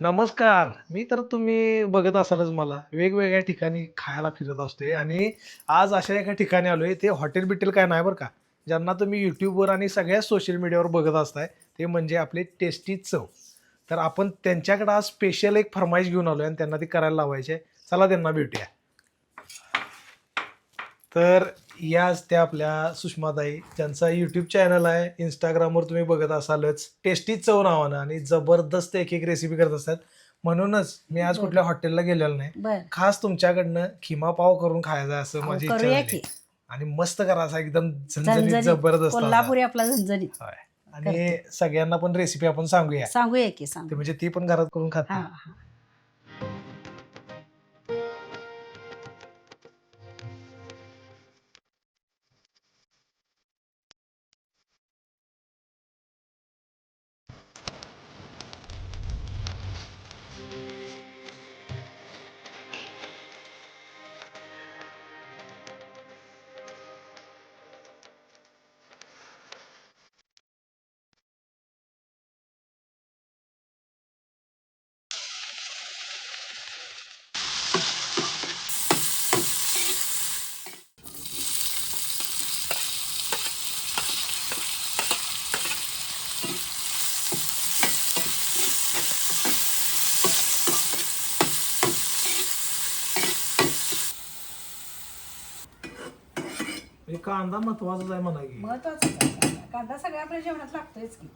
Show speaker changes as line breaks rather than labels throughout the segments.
नमस्कार. मी तर तुम्ही बघत असालच मला. वेगवेगळ्या ठिकाणी खायला फिरत असते आणि आज अशा एका ठिकाणी आलो आहे ते हॉटेल बिटेल काय नाही बरं का? ज्यांना तुम्ही यूट्यूबवर आणि सगळ्या सोशल मीडियावर बघत असताय ते म्हणजे आपले टेस्टी चव. तर आपण त्यांच्याकडे आज स्पेशल एक फरमाईश घेऊन आलो आहे आणि त्यांना ती करायला लावायची आहे चला त्यांना भेटूया. तर याच त्या आपल्या सुषमाताई ज्यांचा यूट्यूब चॅनल आहे इंस्टाग्रामवर तुम्ही बघत असालच. टेस्टी चव नावानं आणि जबरदस्त एक एक रेसिपी करत असतात. म्हणूनच मी आज
बरं.
कुठल्या हॉटेलला गेलेलो नाही. खास तुमच्याकडनं खिमा पाव करून खायचा असं माझी इच्छा झाली. आणि मस्त करायचा एकदम झणझणीत
झणझणीत
जबरदस्त असा.
कोल्हापुरी आपला झणझणीत.
आणि सगळ्यांना पण रेसिपी आपण सांगूया.
सांगूया की सांगू
म्हणजे ती पण घरात करून
हा
खात कांदा महत्वाचाच आहे म्हणा की
महत्वाचं कांदा. सगळ्या आपल्या जेवणात लागतोयच की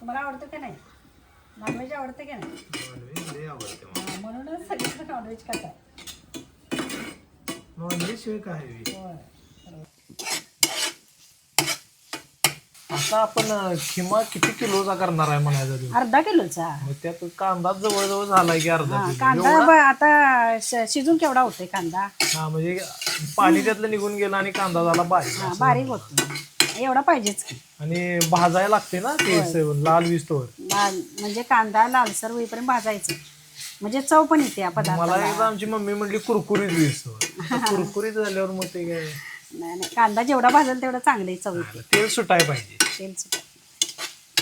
तुम्हाला आवडतं का नाही नॉनव्हेज आवडतं का नाही
नॉनव्हेज लय आवडते मला.
हा, म्हणूनच सगळीकडे नॉनव्हेज खातात
नॉनव्हेज शिवाय काय?
होय.
आता आपण अं, खिमा किती किलोचा करणार आहे म्हणायचं
अर्धा किलोचा?
मग त्यात कांदा जवळजवळ झालाय की अर्धा
हा,
किलो.
कांदा? ब- आता श- शिजून केवढा होतोय कांदा?
हा म्हणजे पाणी त्यातलं निघून गेलं आणि कांदा झाला बारीक.
हा. बारीक होतो एवढा पाहिजेच की.
आणि भाजायला लागते ना ते. स- लाल विस्तोवर?
लाल म्हणजे कांदा लालसर होईपर्यंत भाजायचं. म्हणजे चव पण येते या
मला एकदा आमची मम्मी म्हटली कुरकुरीत विस्तोवर. कुरकुरीत झाल्यावर मग ते काय?
नाही नाही कांदा जेवढा भाजेल तेवढं चांगलं चव येते.
तेल सुटाय पाहिजे.
तेल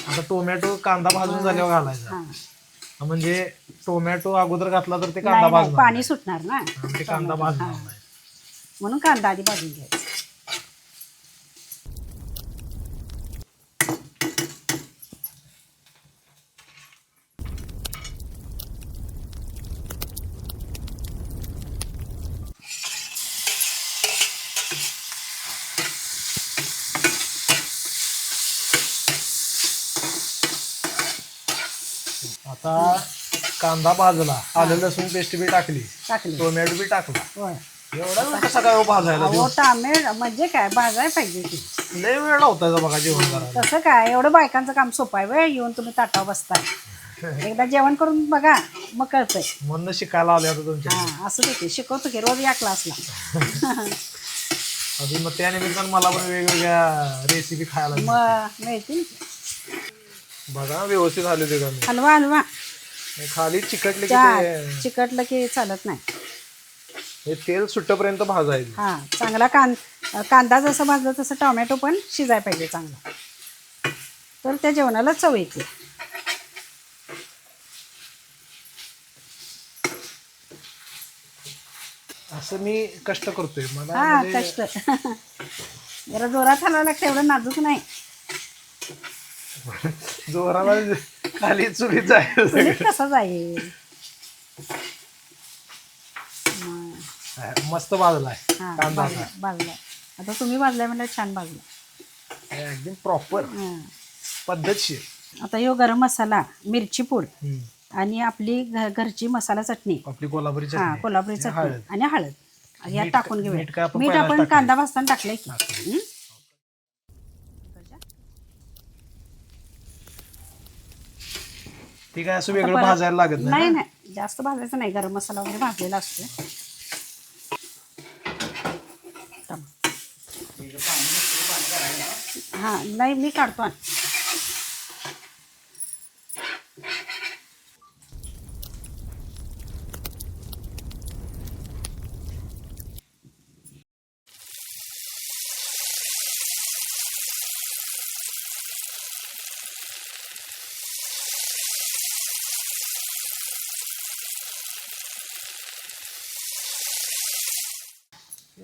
आता टोमॅटो कांदा भाजून झाल्यावर घालायचा. म्हणजे टोमॅटो अगोदर घातला तर ते कांदा भाजणार
पाणी. सुटणार ना.
ते कांदा भाजणार. नाही.
म्हणून कांदा आधी भाजून घ्यायचा.
आता कांदा भाजला आलं लसूण पेस्ट बी टाकली
टाकली.
टोमॅटो बी टाकला.
होय.
एवढा वेळ कसा काय हो भाजायला
अहो
देऊ?
टामेट म्हणजे काय? भाजाय पाहिजे की
लय वेळ लावताय बघा जेवण करायला.
तसं काय? एवढं बायकांचं काम सोपं आहे वेळ येऊन तुम्ही ताटावर बसताय. एकदा जेवण करून बघा मग कळतंय.
म्हणून शिकायला आले आता तुमच्या.
हा असं देते शिकवतो की रोज या क्लासला.
अजून मग त्या निमित्तानं मला पण वेगवेगळ्या रेसिपी खायला मिळतील.
मग मिळतील
बघा व्यवस्थित आले ते का
हलवा हलवा.
खाली चिकटले की
चा
ते
चिकटलं की चालत नाही.
हे तेल सुट्टपर्यंत भाजायचं.
हा चांगला कां कांदा जसं भाजला तसं टोमॅटो पण शिजाय पाहिजे चांगला. तर त्या जेवणाला चव येते.
असं मी कष्ट करतोय. मला
हा
म्हणजे
कष्ट. जरा जोरात हलवा लागतं एवढं नाजूक नाही.
जोराला खाली चुलीत सगळं.
कसं जाईल मग,
मस्त
हा
कांदा
भाजला भाजला आता तुम्ही भाजलाय म्हणजे छान भाजला.
एकदम प्रॉपर
हा.
पद्धतशीर
आता ह्यो गरम मसाला मिरची पूड
हम्म.
आणि आपली घ- घरची मसाला चटणी
आपली कोल्हापुरी
हा
चटणी
कोल्हापुरी
आणि
चटणी
हळद.
आणि हळद यात
मीठ-
टाकून घेऊया
मीठ काय आपण
मीठ
पहिलाच
आपण
टाकलंय.
कांदा भाजताना टाकलंय की. हं?
ती काय असं वेगळं
परत-
भाजायला लागत नाही
नाही
ना?
नाही जास्त भाजायचं नाही गरम मसाला वगैरे भाजलेला असतो हा नाही मी काढतो आणि.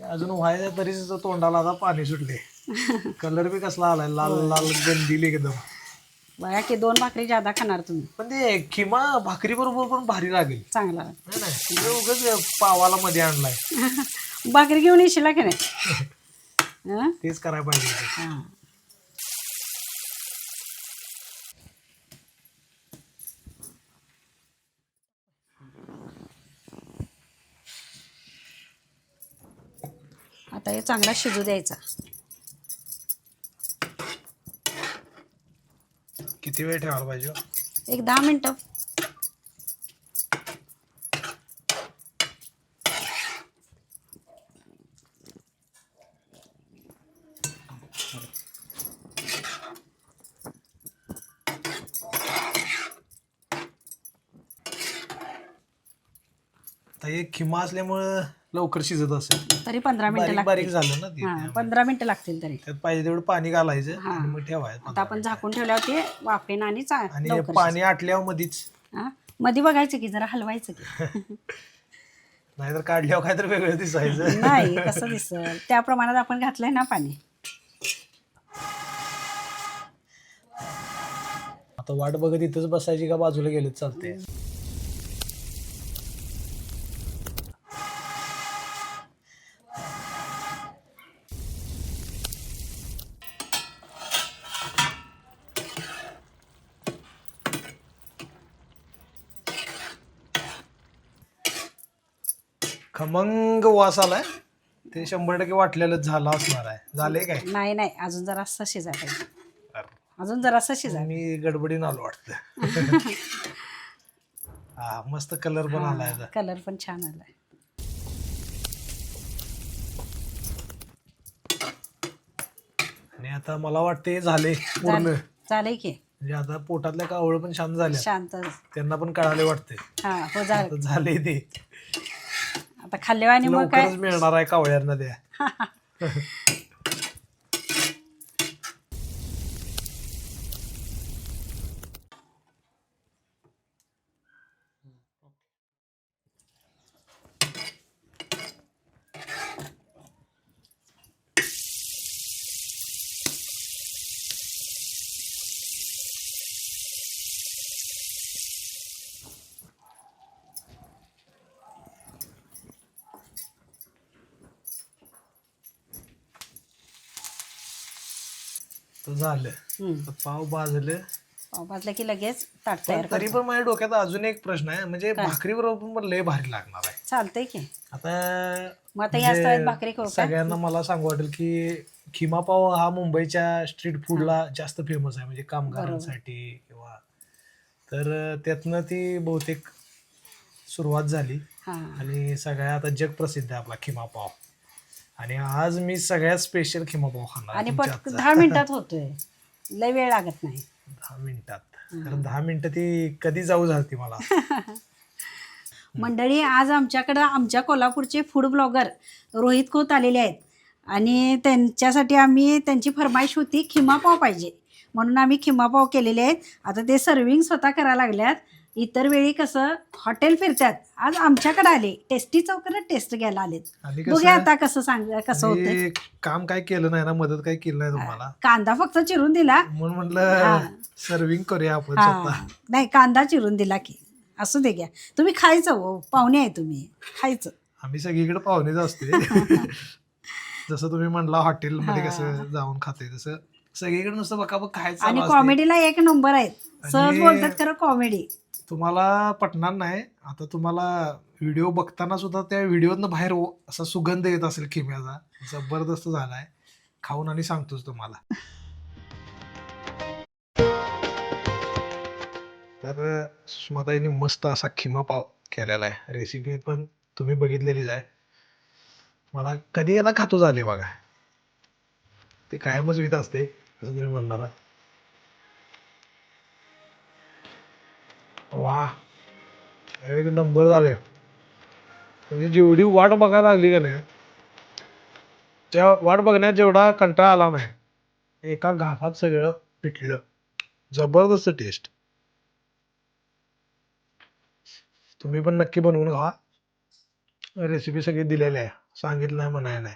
अजून व्हायचं तरी तिचं तोंडाला आता पाणी सुटले कलर बी कसला आलाय लाल लाल गंदील एकदम.
बघा की दोन भाकरी जादा खाणार तुम्ही.
पण ते किमा भाकरी बरोबर पण भारी लागेल.
चांगला
नाही नाही हे उगाच पावाला मध्ये आणलाय.
भाकरी घेऊन येशील की नाही? हं?
तेच करायला पाहिजे. होतं.
हां. आता हे चांगला शिजू द्यायचा
किती वेळ ठेवायला पाहिजे हो?
एक दहा मिनटं
आता हे खिमा असल्यामुळं लवकर शिजत असेल.
तरी पंधरा मिनटं
बारीक बारीक
लागतील.
झालं ना ते
हां पंधरा मिनटं लागतील तरी.
त्यात पाहिजे तेवढं पाणी घालायचं
हा.
आणि मग ठेवायचं
आता आपण झाकून ठेवल्यावर ते वाफेन आणि चा
आणि हे
लवकर
पाणी आटल्यावर मधीच.
हां. मध्ये बघायचं की जरा हलवायचं की.
नाहीतर काढल्यावर काहीतरी वेगळं दिसायचं.
नाही कसं दिसल? त्या प्रमाणात आपण घातलंय ना पाणी.
आता वाट बघत इथंच बसायची का बाजूला गेलं चालते खमंग वास आलाय. ते शंभर टक्के वाटलेलंच झालं असणार आहे. झाले काय?
नाही नाही. अजून जरा असं शिजायला अजून जरा असं शिजायला
मी गडबडीन आलो वाटतं. हा मस्त कलर पण आलाय आता.
कलर पण छान आलाय.
आणि आता मला वाटते झाले पूर्ण.
चाल- चालेल की.
म्हणजे आता पोटातल्या कावळ पण शांत झाल्या
शांत
त्यांना पण कळाले वाटते
हा हो
आता झाले ते.
आता खाल्ल्यावर आणि मग काय?
लवकरच मिळणार आहे कावळ्यांना त्या तर झालं.
हम्म.
तर पाव भाजलं.
पाव भाजलं की लगेच ताट
पण
तयार
तरी पण माझ्या डोक्यात अजून एक प्रश्न आहे म्हणजे भाकरी बरोबर पण लय भारी लागणार आहे.
चालतंय की.
आता
मग आता या
म्हणजे
स्थळात भाकरी करू का?
सगळ्यांना मला सांगू वाटेल की खिमा पाव हा मुंबईच्या स्ट्रीट फूडला जास्त फेमस आहे म्हणजे कामगारांसाठी किंवा तर त्यातनं ती बहुतेक सुरुवात झाली.
हा.
आणि सगळ्या आता जग प्रसिद्ध आहे आपला खिमा पाव. आणि आज मी सगळ्यात स्पेशल खिमा पाव खाणार
आणि
तुमच्या
पट
हातचा.
दहा मिनिटात होतोय. लय वेळ लागत नाही.
दहा मिनिटात. कारण दहा मिनिटं ती कधी जाऊ झालती मला?
मंडळी आज आमच्याकडं आमच्या कोल्हापूरचे फूड ब्लॉगर रोहित खोत आलेले आहेत. आणि त्यांच्यासाठी आम्ही त्यांची फरमाईश होती खिमा पाव पाहिजे. म्हणून आम्ही खिमा पाव केलेले आहेत. आता ते सर्विंग स्वतः करायला लागल्यात. इतर वेळी कसं हॉटेल फिरतात. आज आमच्याकडे आले. टेस्टी चौकात टेस्ट घ्यायला आलेत.
आणि
बघूया आता कसं सांग कसं होतंय.
मी काम काय केलं नाही ना मदत काय केलं नाही तुम्हाला?
कांदा फक्त चिरून दिला.
म्हणून म्हटलं सर्विंग करूया आपण
नाही कांदा चिरून दिला की. असू दे घ्या. तुम्ही खायचं हो. पाहुणे आहे तुम्ही. खायचं.
आम्ही सगळीकडे पाहुणेच असते जसं तुम्ही म्हणला हॉटेलमध्ये कसं जाऊन खाते तसं. सगळीकडे नुसतं बघा बघ खायचं
आणि
चालू असते.
कॉमेडीला एक नंबर आहेत. सहज
आणि-
बोलतात खरं कॉमेडी.
तुम्हाला पटणार नाही. आता तुम्हाला व्हिडिओ बघताना सुद्धा त्या व्हिडिओतनं बाहेर ओ- असा सुगंध येत असेल खिम्याचा. जबरदस्त झालाय. खाऊन आणि सांगतोच तुम्हाला. तर सुषमाताईने मस्त असा खिमा पाव केलेला आहे. रेसिपी पण तुम्ही बघितलेलीच आहे. मला कधी याला खातो झाले बघा. ते कायमच वित असते. असं तुम्ही म्हणणार वा. एक नंबर झाले. म्हणजे जेवढी वाट बघायला लागली का नाही त्या वाट बघण्यात जेवढा कंटाळा आला नाही एका घासात सगळं पिटलं. जबरदस्त टेस्ट तुम्ही पण नक्की बनवून खा रेसिपी सगळी दिलेली आहे. सांगितलं नाही म्हणाय नाही.